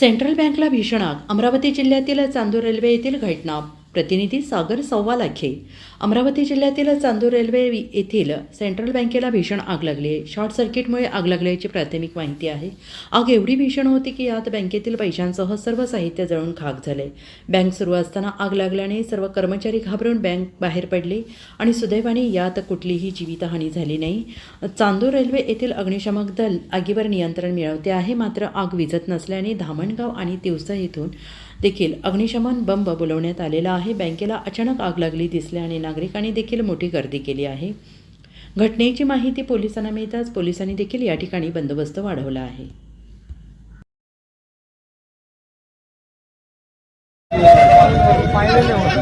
Central बँकला भीषण आग. अमरावती जिल्ह्यातील चांदूर रेल्वे येथील घटना प्रतिनिधी सागर सव्वा लाखे अमरावती जिल्ह्यातील चांदूर रेल्वे येथील सेंट्रल बँकेला भीषण आग लागली आहे. शॉर्ट सर्किटमुळे आग लागल्याची प्राथमिक माहिती आहे. आग एवढी भीषण होती की यात बँकेतील पैशांसह सर्व साहित्य जळून खाक झाले. बँक सुरू असताना आग लागल्याने सर्व कर्मचारी घाबरून बँक बाहेर पडले आणि सुदैवाने यात कुठलीही जीवितहानी झाली नाही. चांदूर रेल्वे येथील अग्निशमक दल आगीवर नियंत्रण मिळवते आहे मात्र आग विझत नसल्याने धामणगाव आणि तिवसा येथून देखील अग्निशमन बंब बोलवण्यात आलेला आहे. बँकेला अचानक आग लागली दिसल्याने नागरिकांनी देखील मोठी गर्दी केली आहे. घटनेची माहिती पोलिसांना मिळताच पोलिसांनी देखील या ठिकाणी बंदोबस्त वाढवला आहे. तर